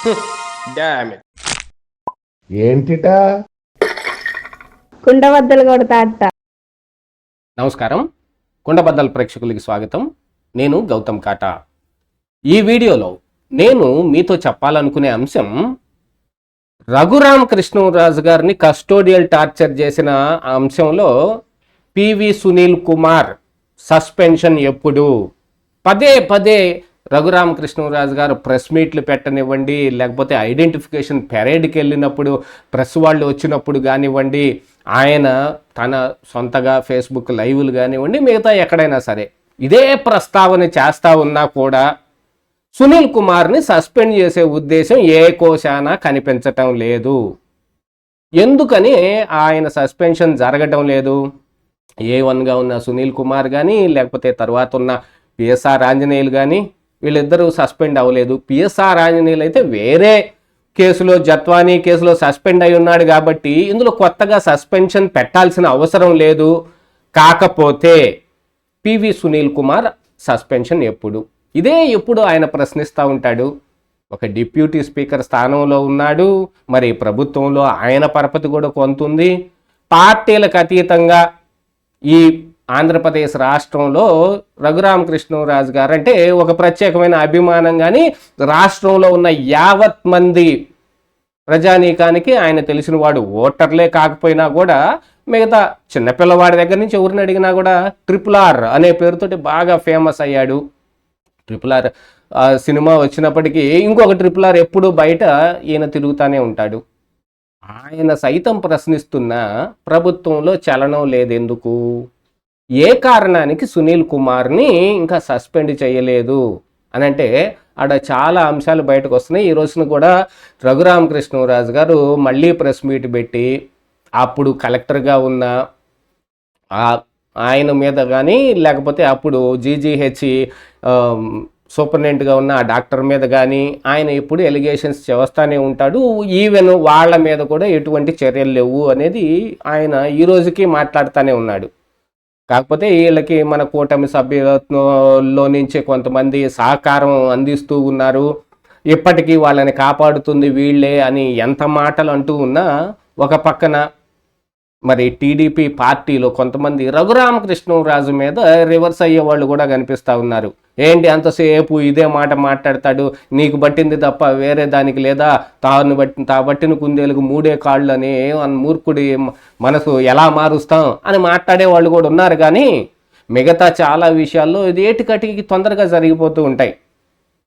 ఏంటిటా? కుండబద్దలు కొడతా అట్ట నమస్కారం. కుండబద్దల ప్రేక్షకులకి స్వాగతం. నేను గౌతమ్ కాటా. ఈ వీడియోలో నేను మీతో చెప్పాలనుకునే అంశం రఘురామ్ కృష్ణరాజు గారిని కస్టోడియల్ టార్చర్ చేసిన అంశంలో పివి సునీల్ కుమార్ సస్పెన్షన్ ఎప్పుడు? పదే పదే రఘురామకృష్ణరాజు గారు ప్రెస్ మీట్లు పెట్టనివ్వండి లేకపోతే ఐడెంటిఫికేషన్ పెరేడ్కి వెళ్ళినప్పుడు ప్రెస్ వాళ్ళు వచ్చినప్పుడు కానివ్వండి ఆయన తన సొంతగా ఫేస్బుక్ లైవ్లు కానివ్వండి మిగతా ఎక్కడైనా సరే. ఇదే ప్రస్తావన చేస్తా ఉన్నా కూడా సునీల్ కుమార్ని సస్పెండ్ చేసే ఉద్దేశం ఏ కోశానా కనిపించటం లేదు. ఎందుకని ఆయన సస్పెన్షన్ జరగటం లేదు? ఏ వన్గా ఉన్న సునీల్ కుమార్ కానీ లేకపోతే తర్వాత ఉన్న పిఎస్ఆర్ ఆంజనేయులు కానీ వీళ్ళిద్దరూ సస్పెండ్ అవ్వలేదు. పిఎస్ఆర్ ఆంజనేయులు అయితే వేరే కేసులో జత్వానీ కేసులో సస్పెండ్ అయి ఉన్నాడు కాబట్టి ఇందులో కొత్తగా సస్పెన్షన్ పెట్టాల్సిన అవసరం లేదు. కాకపోతే పివి సునీల్ కుమార్ సస్పెన్షన్ ఎప్పుడు? ఇదే ఎప్పుడు ఆయన ప్రశ్నిస్తూ ఉంటాడు. ఒక డిప్యూటీ స్పీకర్ స్థానంలో ఉన్నాడు. మరి ప్రభుత్వంలో ఆయన పరపతి కూడా కొంతుంది. పార్టీలకు అతీతంగా ఈ ఆంధ్రప్రదేశ్ రాష్ట్రంలో రఘురామకృష్ణరాజు గారు అంటే ఒక ప్రత్యేకమైన అభిమానం కానీ రాష్ట్రంలో ఉన్న యావత్ మంది ప్రజానీకానికి ఆయన తెలిసిన వాడు ఓటర్లే కాకపోయినా కూడా మిగతా చిన్నపిల్లవాడి దగ్గర నుంచి ఎవరిని అడిగినా కూడా ట్రిపుల్ ఆర్ అనే పేరుతోటి బాగా ఫేమస్ అయ్యాడు. ట్రిపుల్ ఆర్ ఆ, సినిమా వచ్చినప్పటికీ ఇంకొక ట్రిపుల్ ఆర్ ఎప్పుడూ బయట ఈయన తిరుగుతూనే ఉంటాడు. ఆయన సైతం ప్రశ్నిస్తున్న ప్రభుత్వంలో చలనం లేదెందుకు? ఏ కారణానికి సునీల్ కుమార్ని ఇంకా సస్పెండ్ చేయలేదు? అని అంటే ఆడ చాలా అంశాలు బయటకు వస్తున్నాయి. ఈ రోజున కూడా రఘురామకృష్ణరాజు గారు మళ్ళీ ప్రెస్ మీట్ పెట్టి అప్పుడు కలెక్టర్గా ఉన్న ఆ- ఆయన మీద కానీ లేకపోతే అప్పుడు జీజీహెచ్ సూపరింటెండెంట్గా ఉన్న ఆ డాక్టర్ మీద కానీ ఆయన ఎప్పుడు ఎలిగేషన్స్ చేస్తూనే ఉంటాడు. ఈవెన్ వాళ్ళ మీద కూడా ఎటువంటి చర్యలు లేవు అనేది ఆయన ఈ రోజుకి మాట్లాడుతూనే ఉన్నాడు. కాకపోతే వీళ్ళకి మన కూటమి సభ్యులలో నుంచి కొంతమంది సహకారం అందిస్తూ ఉన్నారు. ఇప్పటికీ వాళ్ళని కాపాడుతుంది వీళ్ళే అని ఎంత మాటలు అంటూ ఉన్నా ఒక పక్కన మరి టీడీపీ పార్టీలో కొంతమంది రఘురామకృష్ణరాజు మీద రివర్స్ అయ్యే వాళ్ళు కూడా కనిపిస్తూ ఉన్నారు. ఏంటి అంతసేపు ఇదే మాట మాట్లాడతాడు? నీకు పట్టింది తప్ప వేరే దానికి లేదా? తాను బట్టి తా పట్టిన కుందేలకు మూడే కాళ్ళు అని మూర్ఖుడి మనసు ఎలా మారుస్తాం? అని మాట్లాడే వాళ్ళు కూడా ఉన్నారు కానీ మిగతా చాలా విషయాల్లో ఇది ఏటికటికి తొందరగా జరిగిపోతూ ఉంటాయి.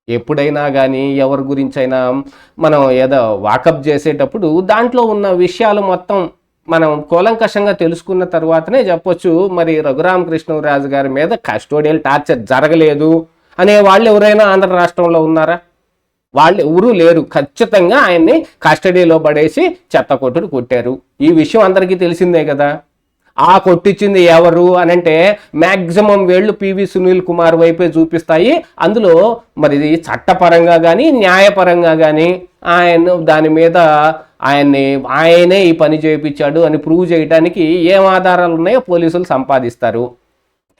ఎప్పుడైనా కానీ ఎవరి గురించి అయినా మనం ఏదో వాకప్ చేసేటప్పుడు దాంట్లో ఉన్న విషయాలు మొత్తం మనం కూలంకషంగా తెలుసుకున్న తర్వాతనే చెప్పొచ్చు మరి రఘురామకృష్ణరాజు గారి మీద కస్టోడియల్ టార్చర్ జరగలేదు అనే వాళ్ళు ఎవరైనా ఆంధ్ర రాష్ట్రంలో ఉన్నారా? వాళ్ళు ఎవరూ లేరు. ఖచ్చితంగా ఆయన్ని కస్టడీలో పడేసి చెత్త కొట్టుడు కొట్టారు. ఈ విషయం అందరికీ తెలిసిందే కదా. ఆ కొట్టించింది ఎవరు అని అంటే మ్యాక్సిమం వేళ్ళు పివి సునీల్ కుమార్ వైపే చూపిస్తాయి. అందులో మరి చట్టపరంగా కానీ న్యాయపరంగా కానీ ఆయన దాని మీద ఆయన్ని ఆయనే ఈ పని చేయించాడు అని ప్రూవ్ చేయడానికి ఏం ఆధారాలు ఉన్నాయో పోలీసులు సంపాదిస్తారు.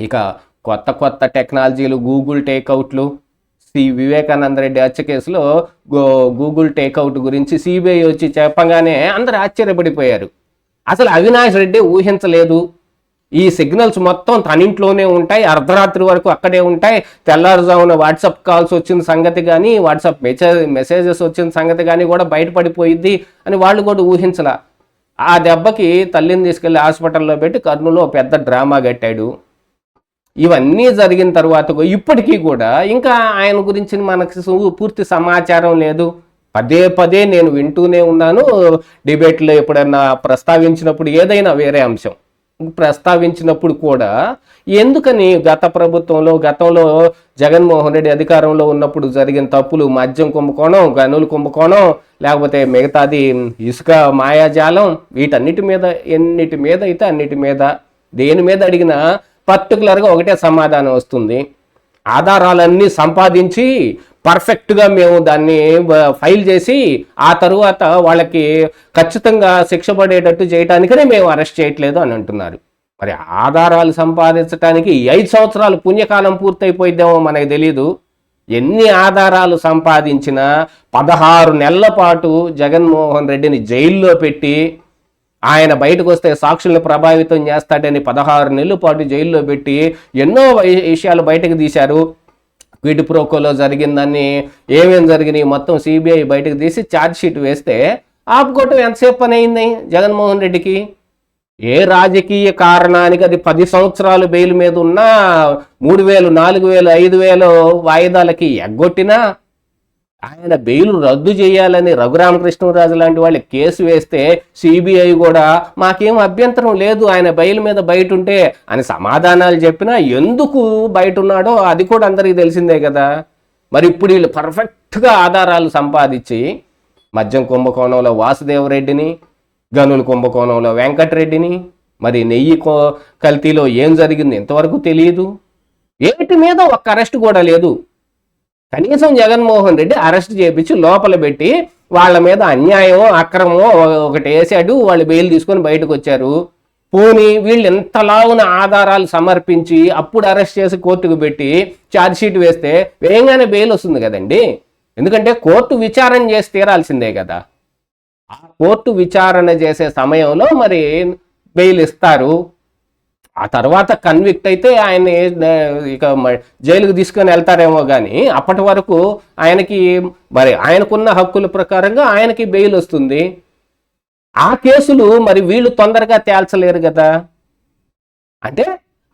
ఇక కొత్త కొత్త టెక్నాలజీలు గూగుల్ టేక్అవుట్లు శ్రీ వివేకానంద రెడ్డి హత్య కేసులో గో- గూగుల్ టేక్అవుట్ గురించి సిబిఐ వచ్చి చెప్పగానే అందరు ఆశ్చర్యపడిపోయారు. అసలు అవినాష్ రెడ్డి ఊహించలేదు. ఈ సిగ్నల్స్ మొత్తం తనింట్లోనే ఉంటాయి అర్ధరాత్రి వరకు అక్కడే ఉంటాయి. తెల్లారుజామున వాట్సాప్ కాల్స్ వచ్చిన సంగతి కానీ వాట్సాప్ మెసేజ్ మెసేజెస్ వచ్చిన సంగతి కానీ కూడా బయటపడిపోయింది అని వాళ్ళు కూడా ఊహించలా. ఆ దెబ్బకి తల్లిని తీసుకెళ్ళి హాస్పిటల్లో పెట్టి కర్నూలులో పెద్ద డ్రామా కట్టాడు. ఇవన్నీ జరిగిన తర్వాత ఇప్పటికీ కూడా ఇంకా ఆయన గురించి మనకు పూర్తి సమాచారం లేదు. పదే పదే నేను వింటూనే ఉన్నాను. డిబేట్లో ఎప్పుడన్నా ప్రస్తావించినప్పుడు ఏదైనా వేరే అంశం. ప్రస్తావించినప్పుడు కూడా ఎందుకని గత ప్రభుత్వంలో గతంలో జగన్మోహన్ రెడ్డి అధికారంలో ఉన్నప్పుడు జరిగిన తప్పులు మద్యం కుంభకోణం గనులు కుంభకోణం లేకపోతే మిగతాది ఇసుక మాయాజాలం వీటన్నిటి మీద ఎన్నిటి మీద అయితే అన్నిటి మీద దేని మీద అడిగినా పర్టికులర్గా ఒకటే సమాధానం వస్తుంది. ఆధారాలన్నీ సంపాదించి పర్ఫెక్ట్గా మేము దాన్ని ఫైల్ చేసి ఆ తరువాత వాళ్ళకి ఖచ్చితంగా శిక్ష పడేటట్టు చేయడానికనే మేము అరెస్ట్ చేయట్లేదు అని అంటున్నారు. మరి ఆధారాలు సంపాదించడానికి ఐదు సంవత్సరాలు పుణ్యకాలం పూర్తయిపోయిద్దేమో మనకు తెలియదు ఎన్ని ఆధారాలు సంపాదించినా పదహారు నెలల పాటు జగన్మోహన్ రెడ్డిని జైల్లో పెట్టి ఆయన బయటకు వస్తే సాక్షులను ప్రభావితం చేస్తాడని పదహారు నెలల పాటు జైల్లో పెట్టి ఎన్నో వై- విషయాలు బయటకు తీశారు. వీటి ప్రోకోలో జరిగిందని ఏమేమి జరిగినాయి మొత్తం సిబిఐ బయటకు తీసి ఛార్జ్ షీట్ వేస్తే ఆపుకోవటం ఎంతసేపు పని అయింది జగన్మోహన్ రెడ్డికి? ఏ రాజకీయ కారణానికి అది పది సంవత్సరాలు బెయిల్ మీద ఉన్నా మూడు వేలు నాలుగు వేలు ఐదు వేలు వాయిదాలకి ఎగ్గొట్టినా ఆయన బెయిల్ రద్దు చేయాలని రఘురామకృష్ణరాజు లాంటి వాళ్ళు కేసు వేస్తే సిబిఐ కూడా మాకేం అభ్యంతరం లేదు ఆయన బెయిల్ మీద బయట ఉంటే అని సమాధానాలు చెప్పినా ఎందుకు బయట ఉన్నాడో అది కూడా అందరికీ తెలిసిందే కదా. మరి ఇప్పుడు వీళ్ళు పర్ఫెక్ట్గా ఆధారాలు సంపాదించి మద్యం కుంభకోణంలో వాసుదేవరెడ్డిని గనుల కుంభకోణంలో వెంకటరెడ్డిని మరి నెయ్యి కో కల్తీలో ఏం జరిగింది ఇంతవరకు తెలియదు. ఏటి మీద ఒక్క అరెస్ట్ కూడా లేదు. కనీసం జగన్మోహన్ రెడ్డి అరెస్ట్ చేపించి లోపల పెట్టి వాళ్ళ మీద అన్యాయం అక్రమం ఒకటి వేసాడు వాళ్ళు బెయిల్ తీసుకొని బయటకు వచ్చారు. పోనీ వీళ్ళు ఎంతలావున ఆధారాలు సమర్పించి అప్పుడు అరెస్ట్ చేసి కోర్టుకు పెట్టి ఛార్జ్షీట్ వేస్తే వేయంగానే బెయిల్ వస్తుంది కదండి. ఎందుకంటే కోర్టు విచారణ చేసి తీరాల్సిందే కదా. ఆ కోర్టు విచారణ చేసే సమయంలో మరి బెయిల్ ఇస్తారు. ఆ తర్వాత కన్విక్ట్ అయితే ఆయన ఇక జైలుకు తీసుకొని వెళ్తారేమో కానీ అప్పటి వరకు ఆయనకి మరి ఆయనకున్న హక్కుల ప్రకారంగా ఆయనకి బెయిల్ వస్తుంది. ఆ కేసులు మరి వీళ్ళు తొందరగా తేల్చలేరు కదా. అంటే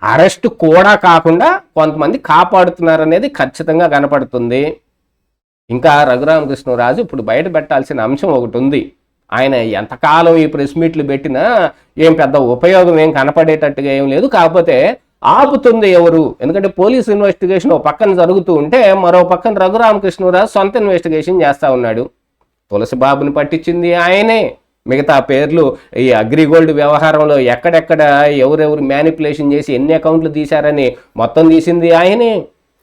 అరెస్ట్ కూడా కాకుండా కొంతమంది కాపాడుతున్నారు అనేది ఖచ్చితంగా కనపడుతుంది. ఇంకా రఘురామకృష్ణరాజు ఇప్పుడు బయట పెట్టాల్సిన అంశం ఒకటి ఉంది. ఆయన ఎంతకాలం ఈ ప్రెస్ మీట్లు పెట్టినా ఏం పెద్ద ఉపయోగం ఏం కనపడేటట్టుగా ఏం లేదు. కాకపోతే ఆపుతుంది ఎవరు? ఎందుకంటే పోలీస్ ఇన్వెస్టిగేషన్ ఒక పక్కన జరుగుతూ ఉంటే మరో పక్కన రఘురామకృష్ణరాజు సొంత ఇన్వెస్టిగేషన్ చేస్తూ ఉన్నాడు. తులసి బాబుని పట్టించింది ఆయనే. మిగతా పేర్లు ఈ అగ్రిగోల్డ్ వ్యవహారంలో ఎక్కడెక్కడ ఎవరెవరు మ్యానిపులేషన్ చేసి ఎన్ని అకౌంట్లు తీశారని మొత్తం తీసింది ఆయనే.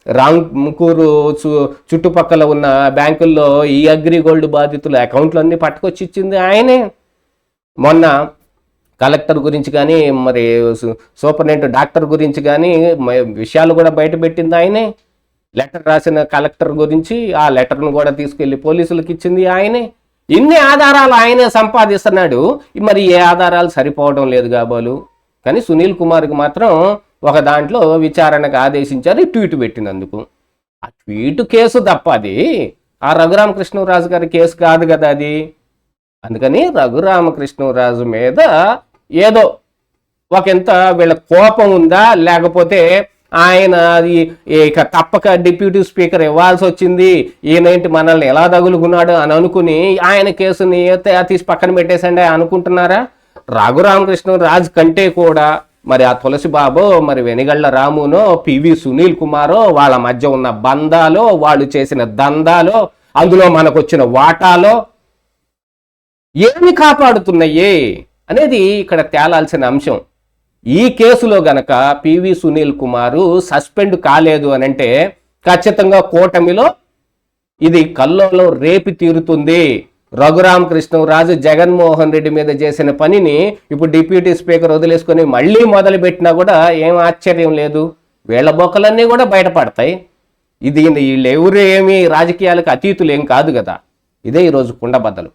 రాంకూరు చు చుట్టుపక్కల ఉన్న బ్యాంకుల్లో ఈ అగ్రిగోల్డ్ బాధితుల అకౌంట్లన్నీ పట్టుకొచ్చి ఇచ్చింది ఆయనే. మొన్న కలెక్టర్ గురించి కానీ మరి సూపరింటెండెంట్ డాక్టర్ గురించి కానీ విషయాలు కూడా బయటపెట్టింది ఆయనే. లెటర్ రాసిన కలెక్టర్ గురించి ఆ లెటర్ను కూడా తీసుకెళ్ళి పోలీసులకు ఇచ్చింది ఆయనే. ఇన్ని ఆధారాలు ఆయనే సంపాదిస్తున్నాడు. మరి ఏ ఆధారాలు సరిపోవడం లేదు కాబోలు కానీ సునీల్ కుమార్కి మాత్రం ఒక దాంట్లో విచారణకు ఆదేశించారు ట్వీట్ పెట్టినందుకు. ఆ ట్వీట్ కేసు తప్ప అది. ఆ రఘురామకృష్ణరాజు గారి కేసు కాదు కదా అది. అందుకని రఘురామకృష్ణరాజు మీద ఏదో ఒకంత వీళ్ళ కోపం ఉందా లేకపోతే ఆయన అది ఇక తప్పక డిప్యూటీ స్పీకర్ ఇవ్వాల్సి వచ్చింది ఈయనేంటి మనల్ని ఎలా తగులుకున్నాడు అని అనుకుని ఆయన కేసుని తీసి పక్కన పెట్టేసండి అనుకుంటున్నారా? రఘురామకృష్ణ రాజు కంటే కూడా మరి ఆ తులసి బాబు మరి వెనిగళ్ళ రామునో పివి సునీల్ కుమారో వాళ్ళ మధ్య ఉన్న బంధాలో వాళ్ళు చేసిన దందాలో అందులో మనకు వచ్చిన వాటాలో ఏమి కాపాడుతున్నాయి అనేది ఇక్కడ తేలాల్సిన అంశం. ఈ కేసులో గనక పివి సునీల్ కుమారు సస్పెండ్ కాలేదు అని అంటే ఖచ్చితంగా కూటమిలో ఇది కల్లోలో రేపి తీరుతుంది. రఘురామకృష్ణరాజు జగన్మోహన్ రెడ్డి మీద చేసిన పనిని ఇప్పుడు డిప్యూటీ స్పీకర్ వదిలేసుకొని మళ్ళీ మొదలుపెట్టినా కూడా ఏం ఆశ్చర్యం లేదు. వీళ్ళ బొక్కలన్నీ కూడా బయటపడతాయి. ఇది వీళ్ళు ఎవరు ఏమి రాజకీయాలకు అతీతులు ఏం కాదు కదా. ఇదే ఈరోజు కుండబద్దలు